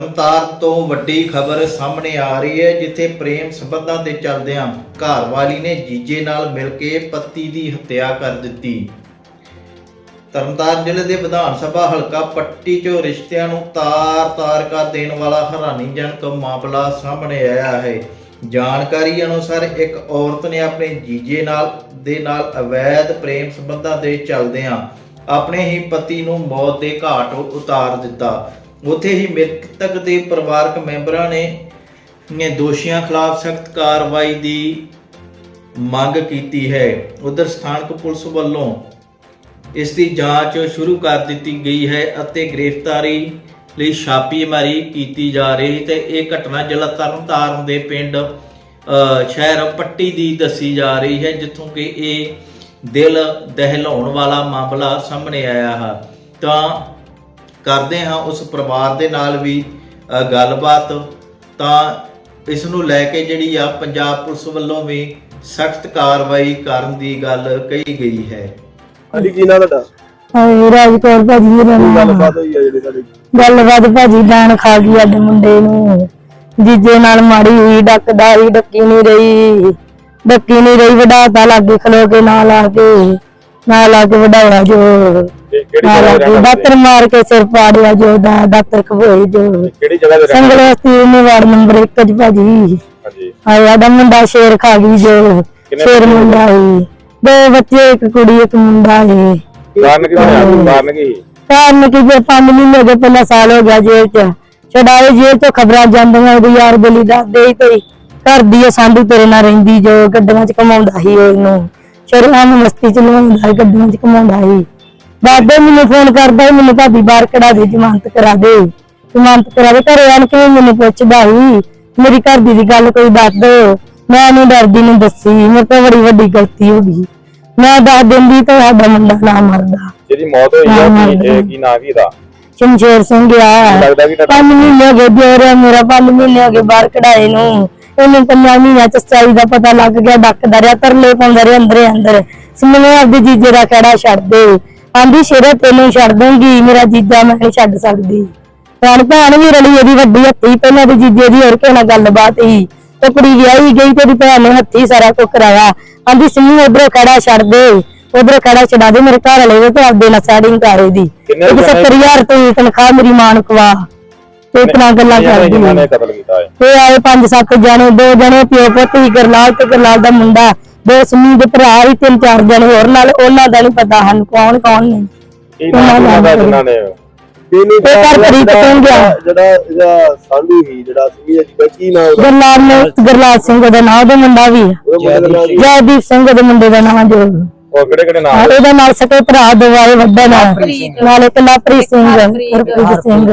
ਤਰਨਤਾਰ ਤੋਂ ਵੱਡੀ ਖਬਰ ਸਾਹਮਣੇ ਆ ਰਹੀ ਹੈ, ਜਿੱਥੇ ਪ੍ਰੇਮ ਸੰਬੰਧਾਂ ਤੇ ਚੱਲਦਿਆਂ ਘਰਵਾਲੀ ਨੇ ਜੀਜੇ ਨਾਲ ਮਿਲ ਕੇ ਪਤੀ ਦੀ ਹੱਤਿਆ ਕਰ ਦਿੱਤੀ। ਤਰਨਤਾਰਨ ਜ਼ਿਲ੍ਹੇ ਦੇ ਵਿਧਾਨ ਸਭਾ ਹਲਕਾ ਪੱਟੀ 'ਚੋਂ ਰਿਸ਼ਤਿਆਂ ਨੂੰ ਤਾਰ-ਤਾਰ ਕਰ ਦੇਣ ਵਾਲਾ ਹੈਰਾਨੀਜਨਕ ਮਾਮਲਾ ਸਾਹਮਣੇ ਆਇਆ ਹੈ। ਜਾਣਕਾਰੀ ਅਨੁਸਾਰ ਇੱਕ ਔਰਤ ਨੇ ਆਪਣੇ ਜੀਜੇ ਨਾਲ ਦੇ ਨਾਲ ਅਵੈਧ ਪ੍ਰੇਮ ਸੰਬੰਧਾਂ ਦੇ ਚੱਲਦਿਆਂ ਆਪਣੇ ਹੀ ਪਤੀ ਨੂੰ ਮੌਤ ਦੇ ਘਾਟ ਉਤਾਰ ਦਿੱਤਾ। ਉੱਥੇ ਹੀ ਮ੍ਰਿਤਕ ਦੇ ਪਰਿਵਾਰਕ ਮੈਂਬਰਾਂ ਨੇ ਨੇ ਦੋਸ਼ੀਆਂ ਖਿਲਾਫ ਸਖਤ ਕਾਰਵਾਈ ਦੀ ਮੰਗ ਕੀਤੀ ਹੈ। ਉਧਰ ਸਥਾਨਕ ਪੁਲਿਸ ਵੱਲੋਂ ਇਸ ਦੀ ਜਾਂਚ ਸ਼ੁਰੂ ਕਰ ਦਿੱਤੀ ਗਈ ਹੈ ਅਤੇ ਗ੍ਰਿਫਤਾਰੀ ਲਈ ਛਾਪੇਮਾਰੀ ਕੀਤੀ ਜਾ ਰਹੀ ਤੇ ਇਹ ਘਟਨਾ ਜ਼ਿਲ੍ਹਾ ਤਰਨਤਾਰਨ ਦੇ ਪਿੰਡ ਸ਼ਹਿਰ ਪੱਟੀ ਦੀ ਦੱਸੀ ਜਾ ਰਹੀ ਹੈ, ਜਿੱਥੋਂ ਕਿ ਇਹ ਦਿਲ ਦਹਿਲਾਉਣ ਵਾਲਾ ਮਾਮਲਾ ਸਾਹਮਣੇ ਆਇਆ ਹੈ। ਤਾਂ ਕਰਦੇ ਹਾਂ ਉਸ ਪਰਿਵਾਰ ਦੇ ਨਾਲ ਵੀ ਗੱਲਬਾਤ ਤਾਂ ਇਸ ਨੂੰ ਲੈ ਕੇ ਜਿਹੜੀ ਆ ਪੰਜਾਬ ਪੁਲਿਸ ਵੱਲੋਂ ਵੀ ਸਖਤ ਕਾਰਵਾਈ ਕਰਨ ਦੀ ਗੱਲ ਕਹੀ ਗਈ ਹੈ। ਹਾਂਜੀ ਕੀ ਨਾਂ ਤੁਹਾਡਾ? ਹਾਏ ਰਾਜਕੌਰ ਭਾਜੀ ਮੇਰਾ ਨਾਮ। ਗੱਲਬਾਤ ਹੋਈ ਆ ਜਿਹੜੀ ਤੁਹਾਡੀ? ਗੱਲਬਾਤ ਭਾਜੀ ਡਾਣ ਖਾ ਗਈ ਸਾਡੇ ਮੁੰਡੇ ਨੂੰ। ਜੀਜੇ ਨਾਲ ਮਾੜੀ ਹੋਈ ਡੱਕਦਾ ਹੀ ਡੱਕੀ ਨਹੀਂ ਰਹੀ। ਡੱਕੀ ਨਹੀਂ ਰਹੀ ਵਡਾਤਾ ਲਾਗੇ ਖਲੋ ਕੇ ਨਾਲ ਆ ਕੇ। ਨਾਲ ਆ ਕੇ ਵਡਾਉਣਾ ਜੋ ਤੇ ਕਿਹੜੀ ਜਗ੍ਹਾ ਦੇ ਕੇ ਰਹਿਣ ਦਾਤਰ ਮਾਰ ਕੇ ਸਿਰ ਪਾੜਿਆ ਜੋ ਦਾ ਦਾਤਰ ਖਬੋਈ ਜੋ। ਕਿਹੜੀ ਜਗ੍ਹਾ ਦੇ ਰਹਿਣ ਸੰਗਲਸਤੀ ਨੇ ਵਾਰਡ ਨੰਬਰ 1 ਚ ਭਾਜੀ। ਹਾਂਜੀ। ਹਾਏ ਸਾਡਾ ਮੁੰਡਾ ਸ਼ੇਰ ਖਾ ਗਈ ਜੋ। ਕਿੰਨੇ ਸ਼ੇਰ ਬੱਚੇ? ਮੁੰਡਾ ਹੀ ਦੋ ਬੱਚੇ ਇੱਕ ਕੁੜੀ ਇੱਕ ਮੁੰਡਾ ਹੀ ਕਾਰਨ ਕੀ ਹੋਇਆ? ਕਾਰਨ ਕੀ? ਕਾਰਨ ਕਿ ਜੇ 5 ਮਹੀਨੇ ਦੇ ਪਹਿਲਾ ਸਾਲ ਹੋ ਗਿਆ ਜੇਲ੍ਹ ਚ। ਛਡਾਏ ਜੇਲ੍ਹ ਤੋਂ ਖਬਰਾਂ ਜਾਂਦੀਆਂ ਉਹਦੀ ਯਾਰ ਬਲੀ ਦੱਸਦੇ ਹੀ ਤੇ ਘਰ ਦੀ ਇਹ ਸਾਂਢੂ ਤੇਰੇ ਨਾਲ ਰਹਿੰਦੀ ਜੋ ਗੱਡੀਆਂ ਚ ਕਮਾਉਂਦਾ ਸੀ ਉਹਨੂੰ। ਸ਼ਰਮਾਂ ਮਸਤੀ ਚ ਲਵਾਉਂਦਾ ਗੱਡੀਆਂ ਚ ਕਮਾਉਂਦਾ ਸੀ। ਬਾਬੇ ਮੈਨੂੰ ਫੋਨ ਕਰਦਾ ਮੈਨੂੰ ਭਾਬੀ ਬਾਹਰ ਕਢਾ ਦੇ ਜ਼ਮਾਨਤ ਕਰਾ ਦੇ। ਜ਼ਮਾਨਤ ਕਰਾ ਦੇ ਘਰੇ ਆਣ ਕੇ ਮੈਨੂੰ ਪੁੱਛਦਾ ਸੀ ਮੇਰੀ ਘਰ ਦੀ ਦੀ ਗੱਲ ਕੋਈ ਦੱਸ ਦੋ। ਮੈਂ ਨਹੀਂ ਡਰਦੀ ਨੂੰ ਦੱਸੀ ਮੇਰੇ ਤੋਂ ਬੜੀ ਵੱਡੀ ਗਲਤੀ ਹੋ ਗਈ। ਮੈਂ ਦੱਸ ਦਿੰਦੀ ਤਾਂ ਸਾਡਾ ਮੁੰਡਾ ਨਾ ਮਰਦਾ। ਜਿਹਦੀ ਮੌਤ ਹੋਈ ਆ ਹਾਂ, ਕੀ ਇਹ ਕੀ ਨਾਂ ਕੀ ਇਹਦਾ? ਸ਼ਮਸ਼ੇਰ ਸਿੰਘ ਆ। ਲੱਗਦਾ ਵੀ ਤੁਹਾਡਾ ਪੰਜ ਮਹੀਨੇ ਹੋ ਗਏ ਦਿਓਰ ਮੇਰਾ ਪੰਜ ਮਹੀਨੇ ਹੋ ਗਏ ਬਾਹਰ ਕਢਾਏ ਨੂੰ। ਇਹਨੂੰ ਪੰਜਾਂ ਮਹੀਨਿਆਂ ਚ ਸਚਾਈ ਦਾ ਪਤਾ ਲੱਗ ਗਿਆ ਡੱਕਦਾ ਰਿਹਾ ਤਰਲੇ ਪਾਉਂਦਾ ਰਿਹਾ ਅੰਦਰੇ ਅੰਦਰ। ਸਮਨੇ ਆਪਦੇ ਜੀਜੇ ਦਾ ਕਿਹੜਾ ਛੱਡ ਦੇ। ਆਂਦੀ ਸ਼ੇਰੇ ਤੈਨੂੰ ਛੱਡ ਦੂੰਗੀ ਮੇਰਾ ਜੀਜਾ ਮੈਂ ਨਹੀਂ ਛੱਡ ਸਕਦੀ। ਭੈਣ ਭੈਣ ਵੀ ਰਲੀ ਇਹਦੀ ਵੱਡੀ ਹੱਥੀ ਪਹਿਲਾਂ ਤੇ ਜੀਜੇ ਦੀ ਹੋਰ ਕਿਸੇ ਨਾਲ ਗੱਲਬਾਤ ਸੀ। ਤੇ ਕੁੜੀ ਵਿਆਹੀ ਗਈ ਤੇ ਉਹਦੀ ਭੈਣ ਨੇ ਹੱਥੀ ਸਾਰਾ ਕੁਝ ਕਰਾਇਆ ਆਂਦੀ ਸਿੰਮੂ ਉਧਰੋਂ ਕਿਹੜਾ ਛੱਡ ਦੇ। ਉਧਰੋਂ ਕਿਹੜਾ ਛਡਾ ਦੇ ਮੇਰੇ ਘਰ ਵਾਲੇ ਤੇ ਆਪਦੇ ਨਾਲ ਸੈਟਿੰਗ ਕਰ ਇਹਦੀ ਕਿੰਨੇ ਇੱਕ ਜਣੇ- 70000 ਰੁਪਏ ਤਨਖਾਹ ਮੇਰੀ ਮਾਂ ਨੂੰ ਖਵਾ। ਤੇ ਇਤਨਾ ਗੱਲਾਂ ਕਰਦੀ ਜਿਨ੍ਹਾਂ ਨੇ ਹੈ। ਕਤਲ ਕੀਤਾ ਹੈ ਤੇ ਆਏ ਪੰਜ ਸੱਤ ਜਣੇ ਦੋ ਜਣੇ ਪਿਓ ਪੁੱਤ ਹੀ ਗਰਲਾਲ ਤੇ ਗਰਲਾਲ ਦਾ ਮੁੰਡਾ। ਦੋ ਸਮੀ ਦੇ ਭਰਾ ਹੀ ਤਿੰਨ ਚਾਰ ਜਣੇ ਹੋਰ ਨਾਲ ਉਹਨਾਂ ਦਾ ਨਹੀਂ ਪਤਾ ਸਾਨੂੰ ਕੌਣ ਕੌਣ ਨਹੀਂ। ਕੀ ਨਾਂ ਉਹਨਾਂ ਦਾ ਜਿਨ੍ਹਾਂ ਨੇ ਤੇ ਘਰ ਪ੍ਰੀਤ ਸਿੰਘ ਆ। ਜਿਹੜਾ ਇਹਦਾ ਸਾਂਢੂ ਸੀ ਜਿਹੜਾ ਸੀ ਜੀ ਕੀ ਨਾਂ ਉਹਦਾ? ਗਰਲਾਲ ਨੇ ਗਰਲਾਲ ਸਿੰਘ ਦਾ ਨਾਂ ਉਹਦਾ ਮੁੰਡਾ ਵੀ? ਜੈਦੀਪ ਸਿੰਘ। ਦੇ ਮੁੰਡੇ ਦਾ ਨਾਂ ਜੋ ਉਹ ਕਿਹੜੇ ਕਿਹੜੇ ਨਾਂ ਹਾਂ, ਇਹਦੇ ਨਾਲ ਸਕੇ ਭਰਾ ਦਵਾਏ ਵੱਡਾ ਨਾਲ ਇੱਕ ਲਾਪ੍ਰੀਤ ਸਿੰਘ ਹਰਪ੍ਰੀਤ ਸਿੰਘ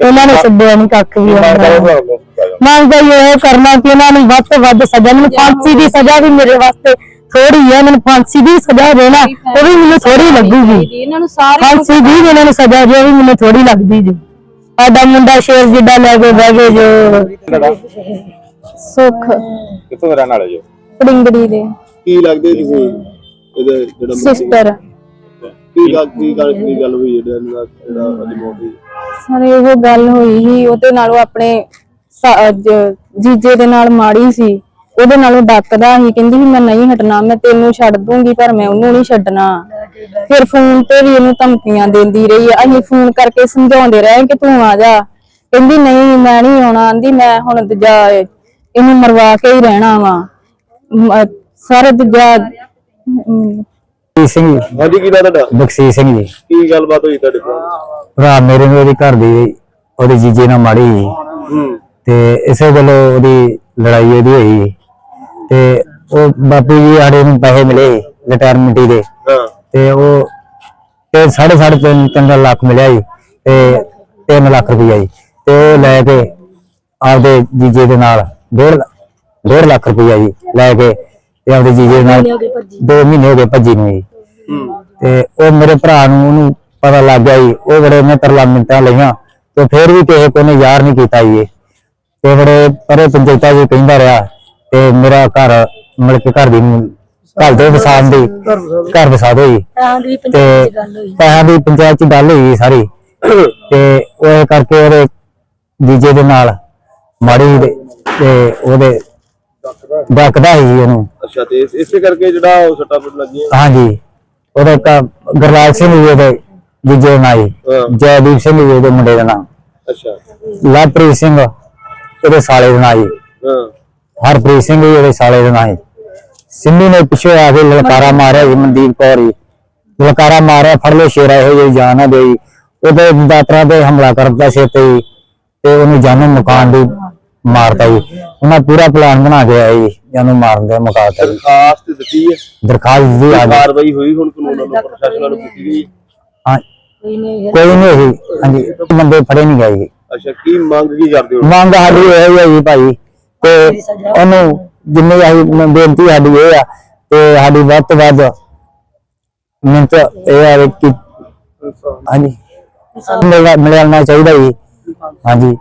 ਇਹਨਾਂ ਨੇ ਛੱਡਿਆ ਨਹੀਂ ਕੱਖ ਵੀ ਮੰਗ ਉਹਨਾਂ ਕਰੋ ਨੇ। ਤੁਹਾਨੂੰ ਮੰਗ ਇਹ ਕਰਨਾ ਕਿ ਇਹਨਾਂ ਨੂੰ ਵੱਧ ਤੋਂ ਵੱਧ ਸਜ਼ਾ ਮੈਨੂੰ ਫਾਂਸੀ ਦੀ ਸਜ਼ਾ ਵੀ ਮੇਰੇ ਵਾਸਤੇ ਥੋੜੀ ਹੈ ਮੈਨੂੰ ਫਾਂਸੀ ਦੀ ਸਜ਼ਾ ਦੇਣਾ ਉਹ ਵੀ ਮੈਨੂੰ ਥੋੜੀ ਲੱਗੂਗੀ। ਜੀ ਇਹਨਾਂ ਨੂੰ ਸਾਰੇ ਫਾਂਸੀ ਦੀ ਇਹਨਾਂ ਨੂੰ ਸਜ਼ਾ ਜੋ ਵੀ ਮੈਨੂੰ ਥੋੜੀ ਲੱਗਦੀ ਜੀ। ਸਾਡਾ ਮੁੰਡਾ ਸ਼ੇਰ ਜਿੱਡਾ ਲੈ ਕੇ ਬਹਿ ਗਏ ਜੋ। ਸੁੱਖ। ਕਿੱਥੋਂ ਰਹਿਣ ਵਾਲੇ ਜੋ? ਪੜਿੰਗੜੀ ਦੇ। ਕੀ ਲੱਗਦੇ ਤੁਸੀਂ ਇਹਦੇ ਜਿਹੜਾ ਸਿਸਟਰ। ਕੀ ਗੱਲ ਕੀ ਗੱਲ ਕੀ ਗੱਲ ਹੋਈ ਜਿਹੜਾ ਇਹਨਾਂ ਦਾ ਜਿਹੜਾ ਅੱਜ ਮੌਤ ਹੋਈ? ਸਾਰੇ ਉਹ ਗੱਲ ਹੋਈ ਸੀ ਉਹਦੇ ਨਾਲ ਆਪਣੇ ਸਾ- ਜ- ਜੀਜੇ ਦੇ ਨਾਲ ਮਾੜੀ ਸੀ। ਉਹਦੇ ਨਾਲ ਡੱਕਦਾ ਸੀ ਕਹਿੰਦੀ ਸੀ ਮੈਂ ਨਹੀਂ ਹਟਣਾ ਮੈਂ ਤੈਨੂੰ ਛੱਡ ਦੂੰਗੀ ਪਰ ਮੈਂ ਉਹਨੂੰ ਨਹੀਂ ਛੱਡਣਾ। ਫਿਰ ਫੋਨ ਤੇ ਵੀ ਇਹਨੂੰ ਧਮਕੀਆਂ ਦਿੰਦੀ ਰਹੀ ਅਸੀਂ ਫੋਨ ਕਰਕੇ ਸਮਝਾਉਂਦੇ ਰਹੇ ਕਿ ਤੂੰ ਆ ਜਾ। ਕਹਿੰਦੀ ਨਹੀਂ ਮੈਂ ਨਹੀਂ ਆਉਣਾ। ਆਂਦੀ ਮੈਂ ਹੁਣ ਦੂਜਾ ਇਹਨੂੰ ਮਰਵਾ ਕੇ ਹੀ ਰਹਿਣਾ ਵਾ। ਸਾਰੇ ਦੂਜਾ ਅਮ, ਬਖਸ਼ੀਸ਼ ਸਿੰਘ ਜੀ। ਹਾਂਜੀ ਕੀ ਨਾਂ ਤੁਹਾਡਾ? ਬਖਸ਼ੀਸ਼ ਸਿੰਘ ਜੀ। ਕੀ ਗੱਲਬਾਤ ਹੋਈ ਤੁਹਾਡੇ ਕੋਲ ਭਰਾ ਮੇਰੇ ਨੂੰ ਉਹਦੀ ਘਰ ਦੀ ਉਹਦੇ ਜੀਜੇ ਨਾਲ ਮਾੜੀ ਸੀ ਹੂੰ। ਤੇ ਇਸੇ ਗੱਲੋਂ ਉਹਦੀ ਲੜਾਈ ਉਹਦੀ ਹੋਈ ਤੇ ਉਹ ਬਾਪੂ ਜੀ ਸਾਡੇ ਨੂੰ ਪੈਸੇ ਮਿਲੇ ਰਿਟਾਇਰਮੈਂਟ ਦੇ। ਹਾਂ। ਤੇ ਉਹ ਤੇ ਸਾਢੇ ਸਾਢੇ ਤਿੰਨ ਤਿੰਨ ਲੱਖ ਮਿਲਿਆ ਜੀ। ਤੇ 3 ਲੱਖ ਰੁਪਈਆ ਜੀ। ਤੇ ਉਹ ਲੈ ਕੇ ਆਪਦੇ ਜੀਜੇ ਦੇ ਨਾਲ ਡੇਢ ਡੇਢ ਲੱਖ ਰੁਪਈਆ ਜੀ ਲੈ ਕੇ ਤੇ ਆਪਦੇ ਜੀਜੇ ਦੇ ਨਾਲ 2 ਮਹੀਨੇ ਹੋ ਗਏ ਭੱਜੀ ਨੂੰ ਜੀ। ਤੇ ਉਹ ਮੇਰੇ ਭਰਾ ਨੂੰ ਉਹਨੂੰ ਪਤਾ ਲੱਗ ਗਿਆ ਜੀ ਉਹ ਬੜੇ ਉਹਨੇ ਤਰਲਾ ਮਿੰਟਾਂ ਲਈਆਂ ਤੇ ਫਿਰ ਵੀ ਕਿਸੇ ਕੋਨੇ ਯਾਰ ਨਹੀਂ ਕੀਤਾ ਜੀ ਇਹ। ਤੇ ਬੜੇ ਪਰੇ ਪੰਚਾਇਤਾਂ ਜੀ ਕਹਿੰਦਾ ਰਿਹਾ ਤੇ ਮੇਰਾ ਘਰ ਮਿਲ ਕੇ ਘਰ ਦੀ ਨੂੰ ਘਰ ਦੇ ਵਸਾਨ ਦੀ ਘਰ ਵਸਾ ਦੋ ਜੀ। ਤੇ ਪੈਸਿਆਂ ਦੀ ਪੰਚਾਇਤ ਚ ਗੱਲ ਹੋਈ ਸਾਰੀ। ਤੇ ਉਹ ਕਰਕੇ ਉਹਦੇ ਜੀਜੇ ਦੇ ਨਾਲ ਮਾੜੀ ਤੇ ਉਹਦੇ ਡੱਕਦਾ ਸੀ ਉਹਨੂੰ ਅੱਛਾ ਤੇ ਇਸ- ਕਰਕੇ ਜਿਹੜਾ ਉਹ ਸੱਟਾਂ ਲੱਗੀਆਂ। ਹਾਂਜੀ। ਉਹਦਾ ਇੱਕ ਗੁਰਲਾਲ ਸਿੰਘ ਵੀ ਉਹਦੇ ਜੀਜੇ ਦਾ ਨਾਂ ਹਾਂ। ਜੈਦੀਪ ਸਿੰਘ ਵੀ ਉਹਦੇ ਮੁੰਡੇ ਦਾ ਨਾਮ। ਅੱਛਾ। ਲਵਪ੍ਰੀਤ ਸਿੰਘ ਉਹਦੇ ਸਾਲੇ ਦਾ ਨਾਂ ਹਾਂ। ਹਰਪ੍ਰੀਤ ਸਿੰਘ ਵੀ ਉਹਦੇ ਸਾਲੇ ਦਾ ਨਾਂ ਸਿੰਮੀ ਨੇ ਪਿੱਛੇ ਆ ਕੇ ਲਲਕਾਰਾ ਮਾਰਿਆ ਜੀ ਮਨਦੀਪ ਕੌਰ ਜੀ। ਲਲਕਾਰਾ ਮਾਰਿਆ ਫੜ ਲੋ ਸ਼ੇਰਾ ਇਹੋ ਜਿਹੀ ਜਾਨ ਨਾ ਦੇਈ। ਉਹਦੇ ਦਾਤਰਾ ਤੇ ਹਮਲਾ ਕਰਦਾ ਸੀ ਤੇ ਜੀ, ਤੇ ਉਹਨੂੰ ਜਾਨੋਂ ਮਕਾਨ ਦੀ ਮਾਰਤਾ ਜੀ। ਉਹਨਾਂ ਪੂਰਾ ਪਲਾਨ ਬਣਾ ਕੇ ਆਏ ਜੀ ਜਾਨੋਂ ਮਾਰਨ ਦਾ ਮੁਕਾਤਾ ਜੀ ਦਰਖਾਸਤ ਦਿੱਤੀ ਹੈ। ਦਰਖਾਸਤ ਦੀ ਆ ਕਾਰਵਾਈ ਹੋਈ ਹੁਣ ਕਾਨੂੰਨ ਵੱਲੋਂ ਪ੍ਰਸ਼ਾਸਨ ਵੱਲੋਂ ਕੀਤੀ ਗਈ। ਹਾਂ ਕੋਈ ਨਹੀਂ ਹੋਈ। ਹਾਂਜੀ ਬੰਦੇ ਫੜੇ ਨਹੀਂ ਗਏ ਜੀ। ਅੱਛਾ ਕੀ ਮੰਗ ਕੀ ਕਰਦੇ ਹੋ? ਮੰਗ ਸਾਡੀ ਇਹ ਹੀ ਹੈ ਜੀ ਭਾਈ ਤੇ ਉਹਨੂੰ ਜਿੰਨੀ ਮ- ਬੇਨਤੀ ਸਾਡੀ ਇਹ ਆ ਤੇ ਸਾਡੀ ਵੱਧ ਤੋਂ ਵੱਧ ਮਿੰਟ ਇਹ ਆ ਕਿ ਹਾਂਜੀ। ਮਿਲਣਾ ਚਾਹੀਦਾ ਜੀ। ਹਾਂਜੀ।